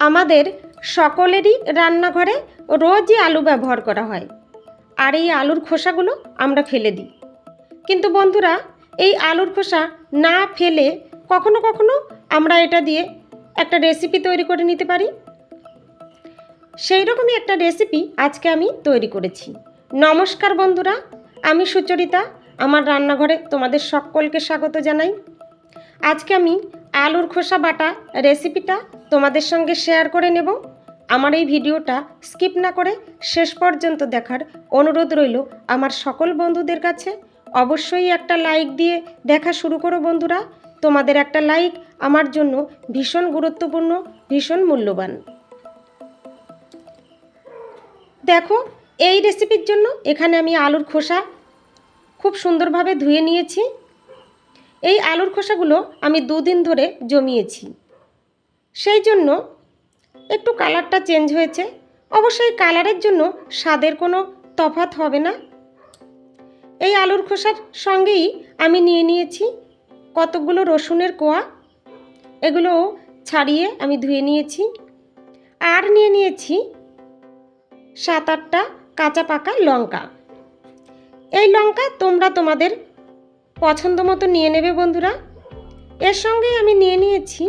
আমাদের সকলেরই রান্নাঘরে রোজই আলু ব্যবহার করা হয়। আর এই আলুর খোসাগুলো আমরা ফেলে দিই। কিন্তু বন্ধুরা, এই আলুর খোসা না ফেলে কখনো কখনো আমরা এটা দিয়ে একটা রেসিপি তৈরি করে নিতে পারি। সেই রকমই একটা রেসিপি আজকে আমি তৈরি করেছি। নমস্কার বন্ধুরা, আমি সুচরিতা, আমার রান্নাঘরে তোমাদের সকলকে স্বাগত জানাই। আজকে আমি আলুর খোসা বাটা রেসিপিটা তোমাদের সঙ্গে শেয়ার করে নেব। আমার এই ভিডিওটা স্কিপ না করে শেষ পর্যন্ত দেখার অনুরোধ রইল আমার সকল বন্ধুদের কাছে। অবশ্যই একটা লাইক দিয়ে দেখা শুরু করো বন্ধুরা। তোমাদের একটা লাইক আমার জন্য ভীষণ গুরুত্বপূর্ণ, ভীষণ মূল্যবান। দেখো, এই রেসিপির জন্য এখানে আমি আলুর খোসা খুব সুন্দরভাবে ধুয়ে নিয়েছি। এই আলুর খোসাগুলো আমি দুদিন ধরে জমিয়েছি। সেই জন্য একটু কালারটা চেঞ্জ হয়েছে। অবশ্যই কালারের জন্য স্বাদের কোনো তফাত হবে না। এই আলুর খোসার সঙ্গেই আমি নিয়ে নিয়েছি কতকগুলো রসুনের কোয়া। এগুলো ছাড়িয়ে আমি ধুয়ে নিয়েছি। আর নিয়ে নিয়েছি সাত আটটা কাঁচা পাকা লঙ্কা। এই লঙ্কা তোমরা তোমাদের পছন্দ মতো নিয়ে নেবে বন্ধুরা। এর সঙ্গে আমি নিয়ে নিয়েছি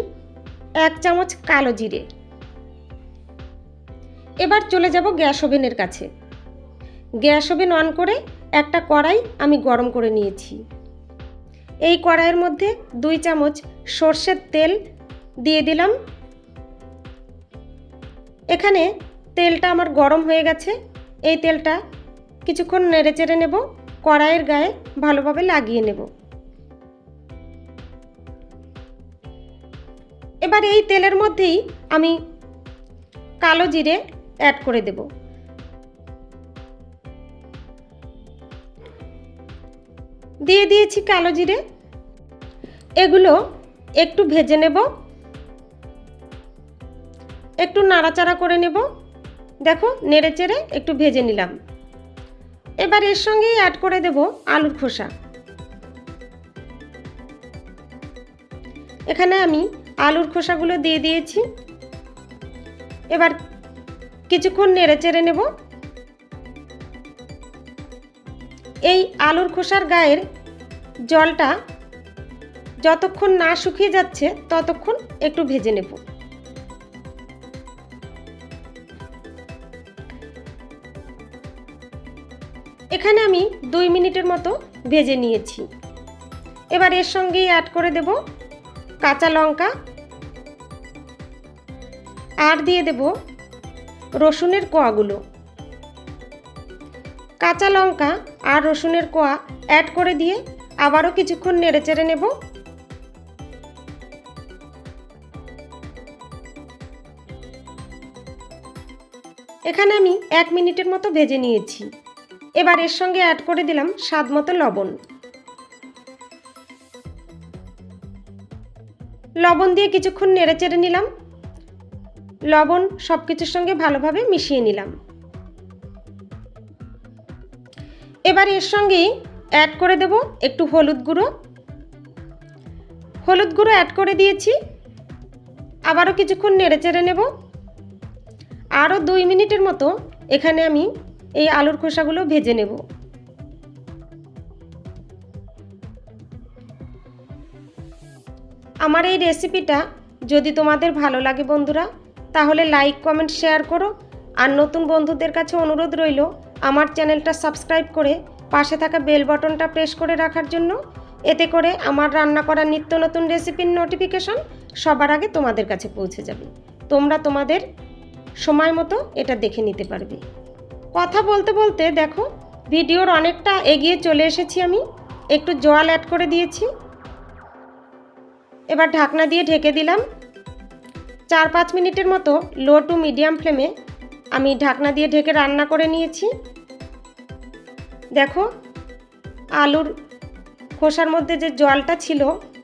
এক চামচ কালো জিরে। এবার চলে যাব গ্যাস ওভেনের কাছে। গ্যাস ওভেন অন করে একটা কড়াই আমি গরম করে নিয়েছি। এই কড়াইয়ের মধ্যে দুই চামচ সর্ষের তেল দিয়ে দিলাম। এখানে তেলটা আমার গরম হয়ে গেছে। এই তেলটা কিছুক্ষণ নেড়ে চেড়ে নেব। কড়াইয়ের গায়ে ভালোভাবে লাগিয়ে নেব। এবার এই তেলের মধ্যেই আমি কালো জিরে অ্যাড করে দেব। দিয়ে দিয়েছি কালো জিরে। এগুলো একটু ভেজে নেব। একটু নাড়াচাড়া করে নেব। দেখো নেড়ে চেড়ে একটু ভেজে নিলাম। এবার এর সঙ্গেই অ্যাড করে দেব আলুর খোসা। এখানে আমি আলুর খোসাগুলো দিয়ে দিয়েছি। এবার কিছুক্ষণ নেড়ে চেড়ে নেব। এই আলুর খোসার গায়ের জলটা যতক্ষণ না শুকিয়ে যাচ্ছে, ততক্ষণ একটু ভেজে নেব। এখানে আমি দুই মিনিটের মতো ভেজে নিয়েছি। এবার এর সঙ্গেই অ্যাড করে দেব কাঁচা লঙ্কা আর দিয়ে দেব রসুনের কোয়াগুলো। কাঁচা লঙ্কা আর রসুনের কোয়া অ্যাড করে দিয়ে আবারও কিছুক্ষণ নেড়ে চেড়ে নেব। এখানে আমি এক মিনিটের মতো ভেজে নিয়েছি। এবার এর সঙ্গে অ্যাড করে দিলাম স্বাদ মতো লবণ। লবণ দিয়ে কিছুক্ষণ নেড়ে চেড়ে নিলাম। লবণ সব কিছুর সঙ্গে ভালোভাবে মিশিয়ে নিলাম। এবার এর সঙ্গেই অ্যাড করে দেব একটু হলুদ গুঁড়ো। হলুদ গুঁড়ো অ্যাড করে দিয়েছি। আবারও কিছুক্ষণ নেড়ে চেড়ে নেব। আরও দুই মিনিটের মতো এখানে আমি এই আলুর খোসাগুলো ভেজে নেব। আমার এই রেসিপিটা যদি তোমাদের ভালো লাগে বন্ধুরা তাহলে লাইক কমেন্ট শেয়ার করো। আর নতুন বন্ধুদের কাছে অনুরোধ রইল, আমার চ্যানেলটা সাবস্ক্রাইব করে পাশে থাকা বেল বটনটা প্রেস করে রাখার জন্য। এতে করে আমার রান্না করা নিত্য নতুন রেসিপির নোটিফিকেশন সবার আগে তোমাদের কাছে পৌঁছে যাবে। তোমরা তোমাদের সময় মতো এটা দেখে নিতে পারবে। কথা বলতে বলতে দেখো, ভিডিওর অনেকটা এগিয়ে চলে এসেছি আমি। একটু জল অ্যাড করে দিয়েছি। এবার ঢাকনা দিয়ে ঢেকে দিলাম। চার পাঁচ মিনিটের মতো লো টু মিডিয়াম ফ্লেমে আমি ঢাকনা দিয়ে ঢেকে রান্না করে নিয়েছি। দেখো, আলুর খোসার মধ্যে যে জলটা ছিল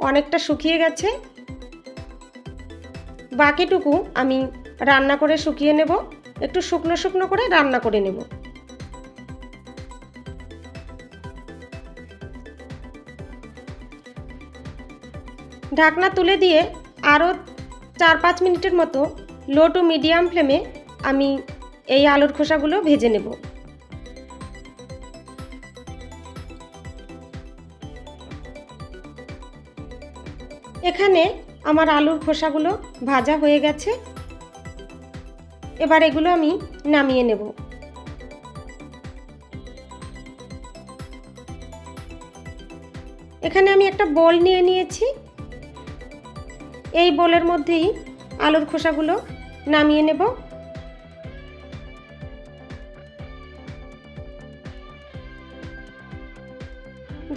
অনেকটা শুকিয়ে গেছে। বাকিটুকু আমি রান্না করে শুকিয়ে নেব, একটু শুকনো শুকনো করে রান্না করে নেব। ঢাকনা তুলে দিয়ে আরও চার পাঁচ মিনিটের মতো লো টু মিডিয়াম ফ্লেমে আমি এই আলুর খোসাগুলো ভেজে নেব। এখানে আমার আলুর খোসাগুলো ভাজা হয়ে গেছে। এবার এগুলো আমি নামিয়ে নেব। এখানে আমি একটা বোল নিয়ে নিয়েছি। এই বোলের মধ্যেই আলুর খোসাগুলো নামিয়ে নেব।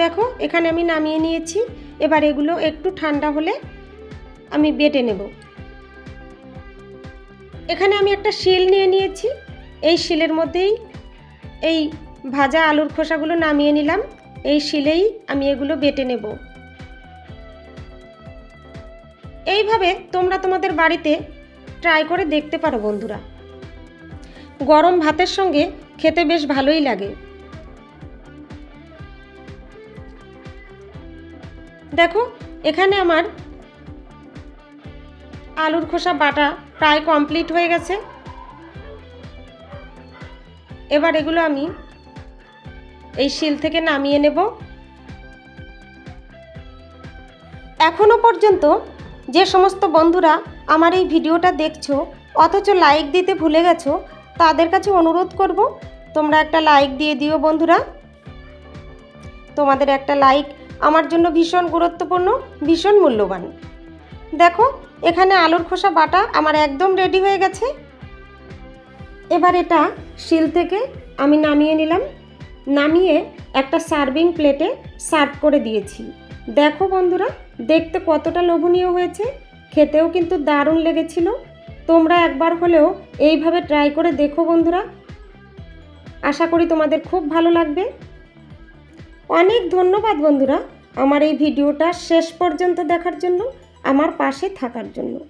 দেখো, এখানে আমি নামিয়ে নিয়েছি। এবার এগুলো একটু ঠান্ডা হলে আমি বেটে নেব। এখানে আমি একটা শিল নিয়ে নিয়েছি। এই শিলের মধ্যেই এই ভাজা আলুর খোসাগুলো নামিয়ে নিলাম। এই শিলেই আমি এগুলো বেটে নেব। এইভাবে তোমরা তোমাদের বাড়িতে ট্রাই করে দেখতে পারো বন্ধুরা। গরম ভাতের সঙ্গে খেতে বেশ ভালোই লাগে। দেখো, এখানে আমার আলুর খোসা বাটা প্রায় কমপ্লিট হয়ে গেছে। এবার এগুলো আমি এই শিল থেকে নামিয়ে নেব। এখনও পর্যন্ত যে সমস্ত বন্ধুরা আমার এই ভিডিওটা দেখছ, অথচ লাইক দিতে ভুলে গেছো, তাদের কাছে অনুরোধ করব, তোমরা একটা লাইক দিয়ে দিও বন্ধুরা। তোমাদের একটা লাইক আমার জন্য ভীষণ গুরুত্বপূর্ণ, ভীষণ মূল্যবান। দেখো, এখানে আলুর খোসা বাটা আমার একদম রেডি হয়ে গেছে। এবার এটা শিল থেকে আমি নামিয়ে নিলাম। নামিয়ে একটা সার্ভিং প্লেটে সার্ভ করে দিয়েছি। দেখো বন্ধুরা, দেখতে কতটা লোভনীয় হয়েছে। খেতেও কিন্তু দারুণ লেগেছিল। তোমরা একবার হলেও এইভাবে ট্রাই করে দেখো বন্ধুরা। আশা করি তোমাদের খুব ভালো লাগবে। অনেক ধন্যবাদ বন্ধুরা আমার এই ভিডিওটা শেষ পর্যন্ত দেখার জন্য, আমার পাশে থাকার জন্য।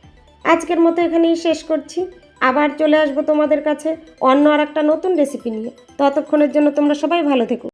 আজকের মতো এখানেই শেষ করছি। আবার চলে আসব তোমাদের কাছে অন্য আর একটা নতুন রেসিপি নিয়ে। ততক্ষণের জন্য তোমরা সবাই ভালো থেকো।